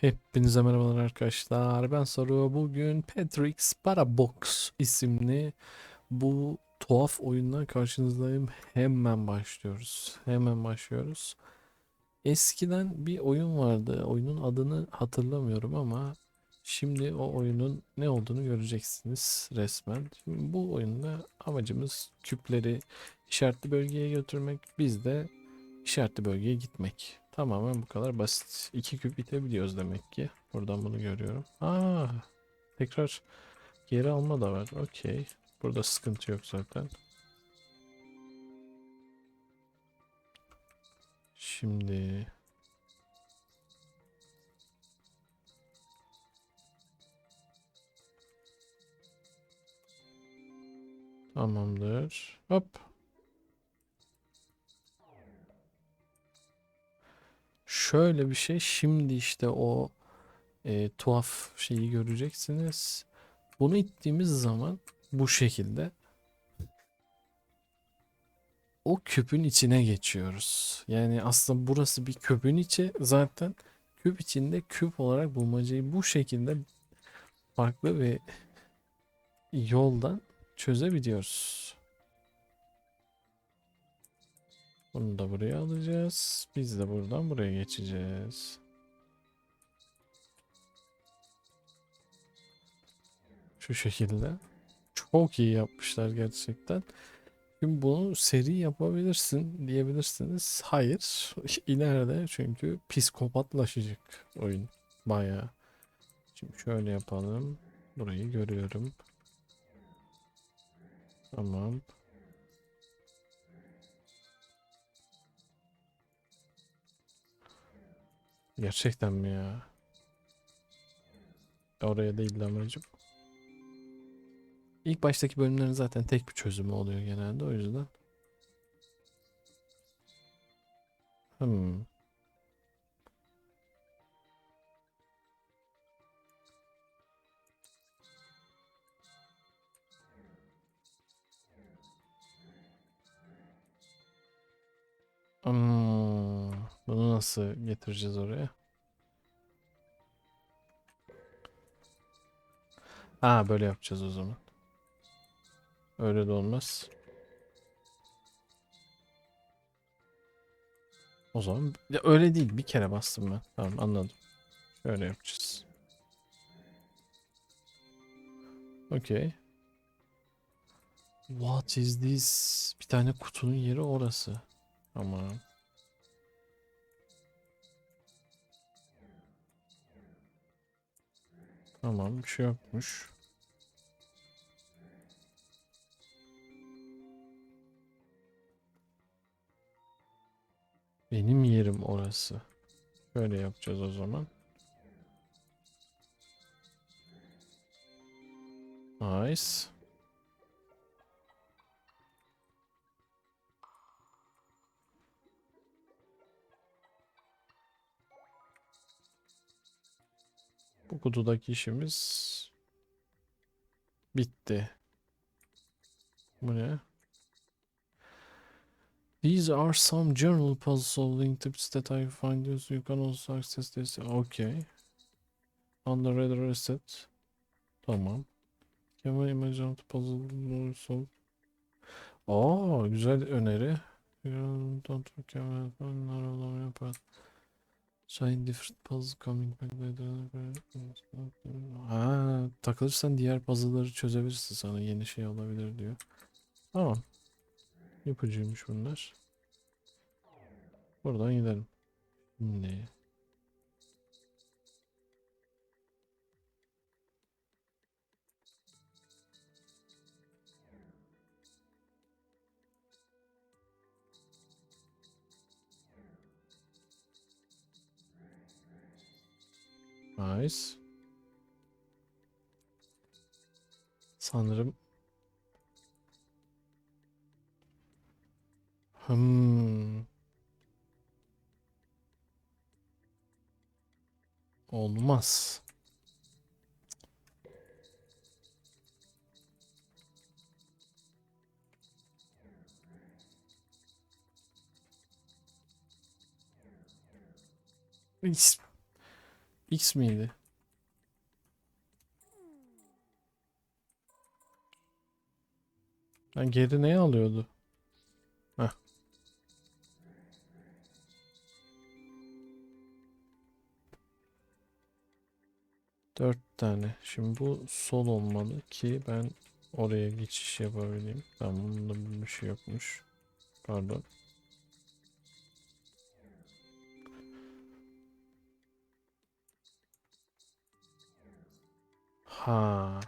Hepinize merhabalar arkadaşlar. Ben Saru. Bugün Patrick's Parabox isimli bu tuhaf oyundan karşınızdayım. Hemen başlıyoruz. Hemen başlıyoruz. Eskiden bir oyun vardı. Oyunun adını hatırlamıyorum ama şimdi o oyunun ne olduğunu göreceksiniz resmen. Şimdi bu oyunda amacımız küpleri işaretli bölgeye götürmek. Biz de işaretli bölgeye gitmek. Tamamen bu kadar basit. İki küp itebiliyoruz demek ki. Buradan bunu görüyorum. Aa, tekrar geri alma da var. Okey. Burada sıkıntı yok zaten. Şimdi tamamdır. Hop. Şöyle bir şey. Şimdi işte o e, tuhaf şeyi göreceksiniz. Bunu ittiğimiz zaman bu şekilde o küpün içine geçiyoruz. Yani aslında burası bir küpün içi zaten küp içinde küp olarak bulmacayı bu şekilde farklı bir yoldan çözebiliyoruz. Bunu da buraya alacağız. Biz de buradan buraya geçeceğiz. Şu şekilde. Çok iyi yapmışlar gerçekten. Şimdi bunu seri yapabilirsin diyebilirsiniz. Hayır. ileride çünkü psikopatlaşacak oyun. Bayağı. Şimdi şöyle yapalım. Burayı görüyorum. Tamam. Gerçekten mi ya? Oraya değil de amacım. İlk baştaki bölümlerin zaten tek bir çözümü oluyor genelde o yüzden. Hmm. Hmm. Bunu nasıl getireceğiz oraya? Ha böyle yapacağız o zaman. Öyle de olmaz. O zaman ya öyle değil bir kere bastım ben. Tamam anladım. Şöyle yapacağız. Okay. What is this? Bir tane kutunun yeri orası. Tamam. Tamam bir şey yokmuş. Benim yerim orası. Böyle yapacağız o zaman. Nice. Bu kutudaki işimiz bitti. Bu ne? These are some general puzzle solving tips that I find useful. You can also access this. Okay. Under red reset. Tamam. Can we imagine the puzzle solve? Aa, güzel öneri. Don't forget yapar. Try different puzzle coming back. Ha, takılırsan diğer puzzle'ları çözebilirsin sana yeni şey olabilir diyor. Tamam. Yapıcıymış bunlar. Buradan gidelim. Şimdi. Nice. Sanırım Hmm. Olmaz. Hiç- X miydi? Ben geri neye alıyordu? Heh. Dört tane. Şimdi bu sol olmalı ki ben oraya geçiş yapabileyim. Tamam bunda bir şey yokmuş. Pardon. Ha.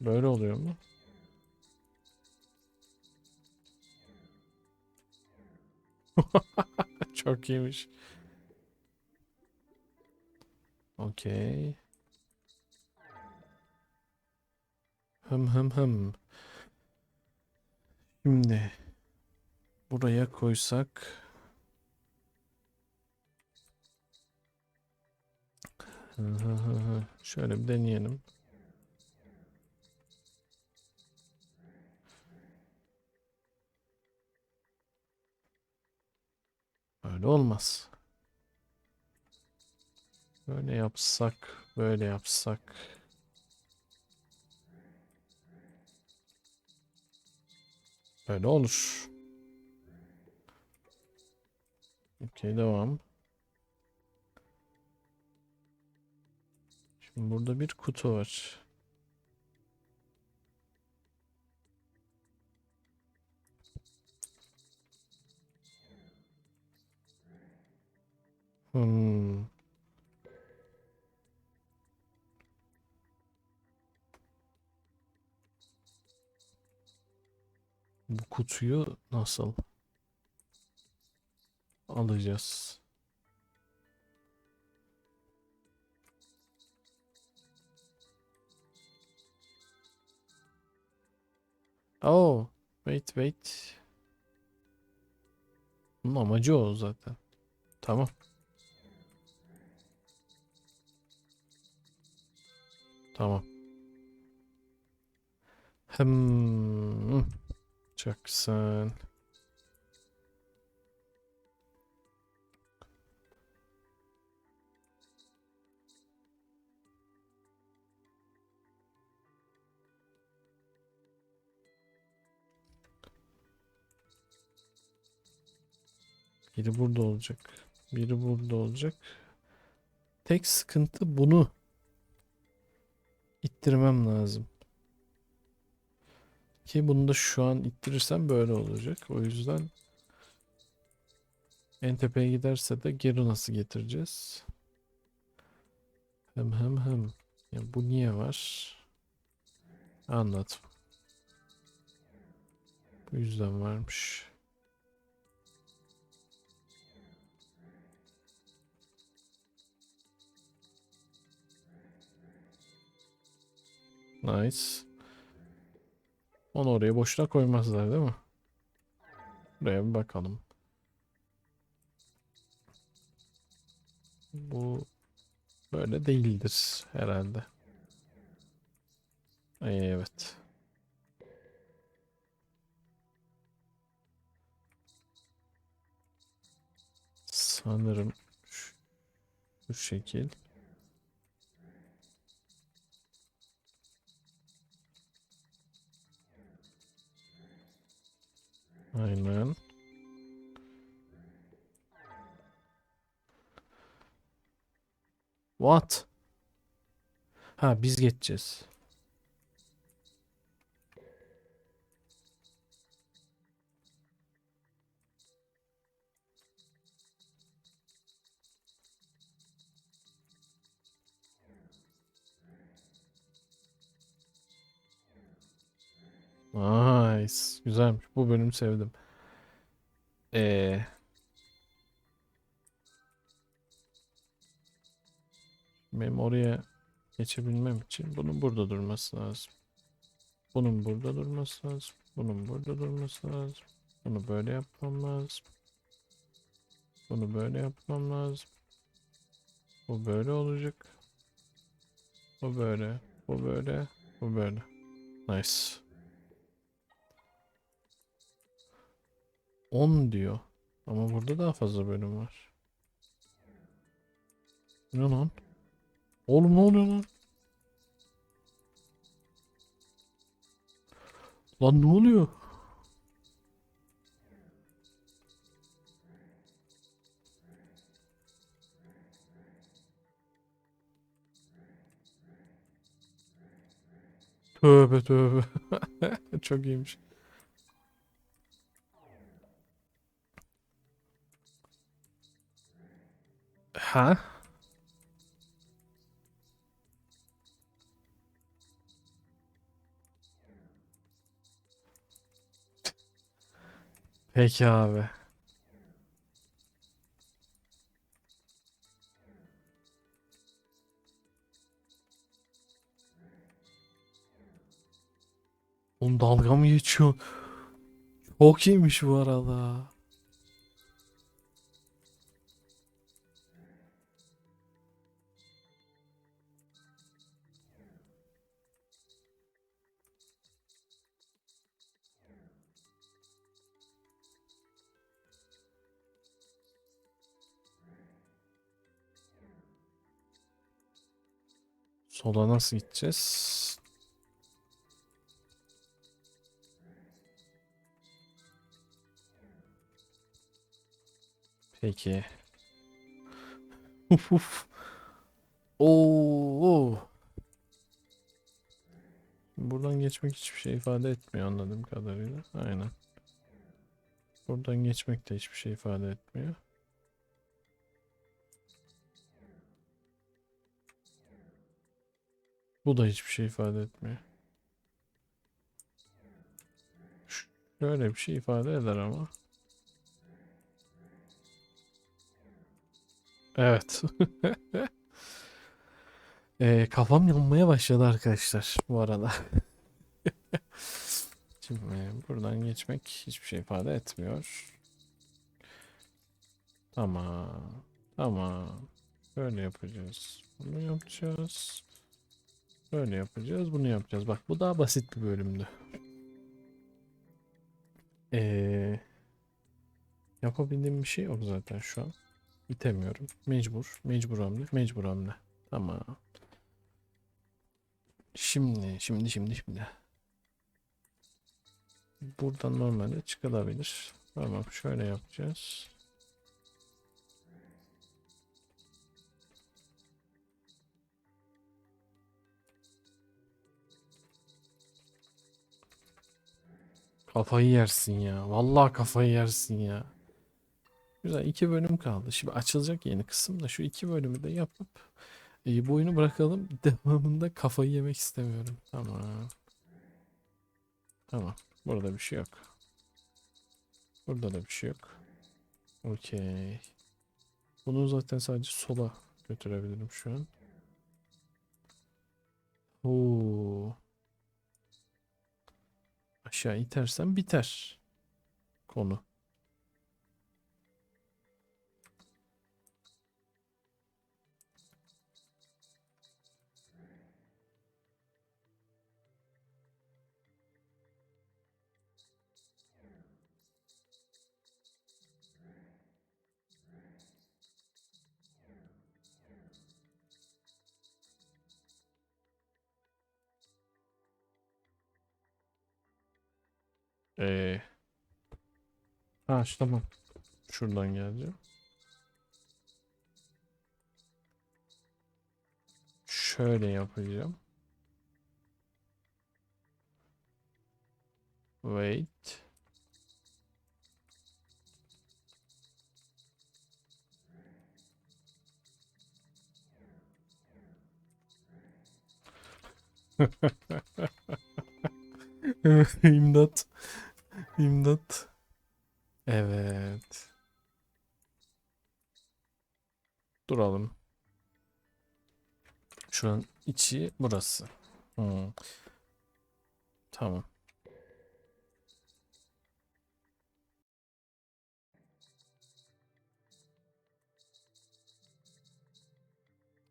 Böyle oluyor mu? Çok iyiymiş. Okey. Hım hım hım. Şimdi buraya koysak Şöyle bir deneyelim. Öyle olmaz. Böyle yapsak, böyle yapsak. Böyle olur. Okey devam. Burada bir kutu var. Hmm. Bu kutuyu nasıl alacağız? Oh, wait wait. Bunun amacı o zaten. Tamam. Tamam. Hmm. Çok güzel. Biri burada olacak. Biri burada olacak. Tek sıkıntı bunu ittirmem lazım. Ki bunu da şu an ittirirsem böyle olacak. O yüzden en tepeye giderse de geri nasıl getireceğiz? Hem hem hem. Ya bu niye var? Anlat. Bu yüzden varmış. Nice. Onu oraya boşuna koymazlar değil mi? Buraya bir bakalım. Bu böyle değildir herhalde. Evet. Sanırım şu, şu şekil. Aynen. What? Ha biz geçeceğiz. Nice. Güzelmiş. Bu bölümü sevdim. Ee, benim oraya geçebilmem için bunun burada durması lazım. Bunun burada durması lazım. Bunun burada durması lazım. Bunu böyle yapmam lazım. Bunu böyle yapmam lazım. Bu böyle olacak. Bu böyle. Bu böyle. Bu böyle. Nice. 10 diyor. Ama burada daha fazla bölüm var. Ne lan? Oğlum ne oluyor lan? Lan ne oluyor? Tövbe tövbe. Çok iyiymiş. Ha? Peki abi. Oğlum dalga mı geçiyorsun? Çok iyiymiş bu arada. Sola nasıl gideceğiz? Peki. Uf uf. Oo. Buradan geçmek hiçbir şey ifade etmiyor anladığım kadarıyla. Aynen. Buradan geçmek de hiçbir şey ifade etmiyor. Bu da hiçbir şey ifade etmiyor. Şöyle bir şey ifade eder ama. Evet. Ee, kafam yanmaya başladı arkadaşlar bu arada. Şimdi buradan geçmek hiçbir şey ifade etmiyor. Tamam. Tamam. Böyle yapacağız. Bunu yapacağız. Böyle yapacağız. Bunu yapacağız. Bak bu daha basit bir bölümdü. Ee, yapabildiğim bir şey yok zaten şu an. İtemiyorum. Mecbur. Mecbur hamle. Mecbur hamle. Tamam. Şimdi, şimdi, şimdi, şimdi. Buradan normalde çıkılabilir. Tamam, şöyle yapacağız. Kafayı yersin ya. Vallahi kafayı yersin ya. Güzel iki bölüm kaldı. Şimdi açılacak yeni kısım da şu iki bölümü de yapıp e, bu oyunu bırakalım. Devamında kafayı yemek istemiyorum. Tamam. Tamam. Burada bir şey yok. Burada da bir şey yok. Okey. Bunu zaten sadece sola götürebilirim şu an. Oo. Aşağı itersem biter. Konu. Ee. Ha şu tamam. Şuradan geleceğim. Şöyle yapacağım. Wait. İmdat. İmdat. Evet. Duralım. Şu an içi burası. Hmm. Tamam.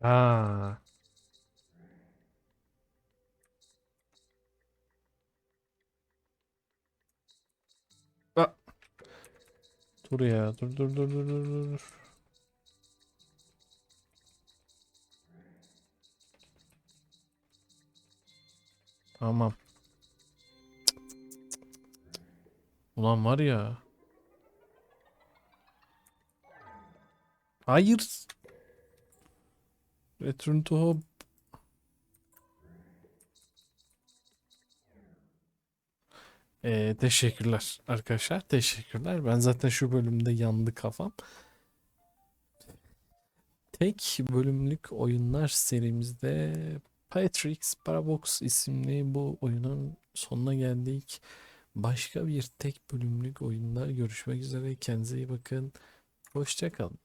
Ha. Dur ya. Dur dur dur dur dur dur. Tamam. Ulan var ya. Hayır. Return to home. Ee, teşekkürler arkadaşlar. Teşekkürler. Ben zaten şu bölümde yandı kafam. Tek bölümlük oyunlar serimizde Patrick's Parabox isimli bu oyunun sonuna geldik. Başka bir tek bölümlük oyunda görüşmek üzere. Kendinize iyi bakın. Hoşçakalın.